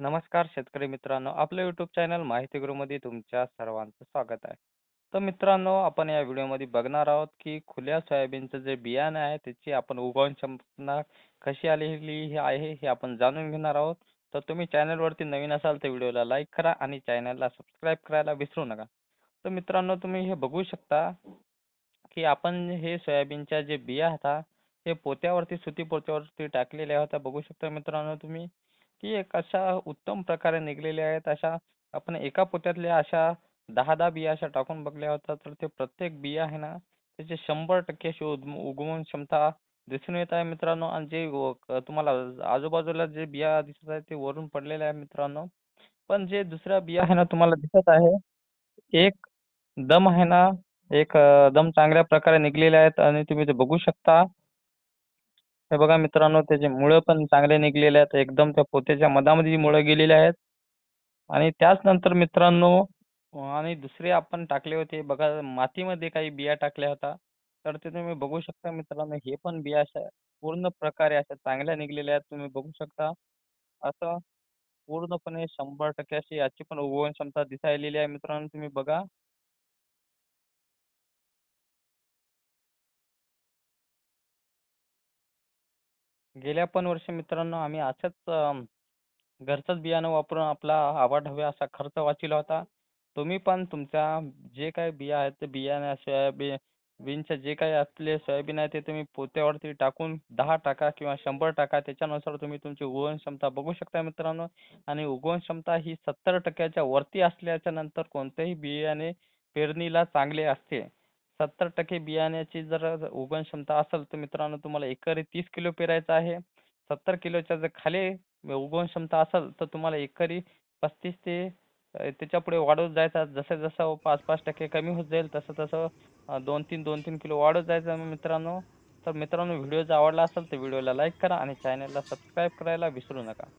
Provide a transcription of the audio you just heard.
नमस्कार शेतकरी मित्रांनो आपलं यूट्यूब चॅनल माहिती गुरुमध्ये तुमच्या सर्वांचं स्वागत आहे. तर मित्रांनो आपण या व्हिडिओमध्ये बघणार आहोत की खुल्या सोयाबीनचं जे बियाणं आहे त्याची आपण उगवण क्षमता कशी आलेली हे आहे हे आपण जाणून घेणार आहोत. तर तुम्ही चॅनलवरती नवीन असाल तर व्हिडिओला लाईक करा आणि चॅनलला सबस्क्राईब करायला विसरू नका. तर मित्रांनो तुम्ही हे बघू शकता की आपण हे सोयाबीनच्या जे बिया होता हे पोत्यावरती सुती पोत्यावरती टाकलेल्या होत्या. बघू शकता मित्रांनो तुम्ही. की एक अशा उत्तम प्रकारे निघलेल्या आहेत. अशा आपण एका पोत्यातल्या अशा दहा दहा बिया अशा टाकून बघल्या होत्या. तर ते प्रत्येक बिया आहे ना त्याचे शंभर टक्के अशी उगवण क्षमता दिसून येत आहे मित्रांनो. आणि जे तुम्हाला आजूबाजूला जे बिया दिसत आहेत ते वरून पडलेले आहे मित्रांनो. पण जे दुसऱ्या बिया आहे ना तुम्हाला दिसत आहे एक दम आहे ना एक दम चांगल्या प्रकारे निघलेले आहेत. आणि तुम्ही ते बघू शकता. हे बघा मित्रांनो त्याचे मुळं पण चांगले निघलेले आहेत. एकदम त्या पोत्याच्या मधामध्ये मुळं गेलेले आहेत. आणि त्याच नंतर मित्रांनो आणि दुसरे आपण टाकले होते. बघा मातीमध्ये काही बिया टाकल्या होत्या तर ते तुम्ही बघू शकता मित्रांनो हे पण बिया अशा पूर्ण प्रकारे अशा चांगल्या निघलेल्या आहेत. तुम्ही बघू शकता. असं पूर्णपणे शंभर टक्के अशी याची पण उगवण क्षमता दिसायलेली आहे मित्रांनो तुम्ही बघा. गेल्या पण वर्षी मित्रांनो आम्ही असंच अम, घरचंच बियाणं वापरून आपला आवाढव्य असा खर्च वाचविला होता. तुम्ही पण तुमच्या जे काही बिया आहेत ते बियाण्या सोयाबीन बीनचे जे काही असले सोयाबीन आहे ते तुम्ही पोत्यावरती टाकून दहा टाका किंवा शंभर टाका त्याच्यानुसार तुम्ही तुमची उगवण क्षमता बघू शकता मित्रांनो. आणि उगवण क्षमता ही सत्तर टक्क्याच्या वरती असल्याच्या नंतर कोणतेही बियाणे पेरणीला चांगले असते. सत्तर टक्के बियाण्याची जर उगवण क्षमता असेल तर मित्रांनो तुम्हाला एकरी तीस किलो पेरायचं आहे. सत्तर किलोच्या जर खाली उगवण क्षमता असेल तर तुम्हाला एकरी पस्तीस ते त्याच्या पुढे वाढवत जायचं. जसं जसं पाच पाच टक्के कमी होत जाईल तसं तसं दोन तीन दोन तीन किलो वाढवत जायचं मित्रांनो. तर मित्रांनो व्हिडिओ जर आवडला असेल तर व्हिडिओला लाईक करा आणि चॅनलला सबस्क्राईब करायला विसरू नका.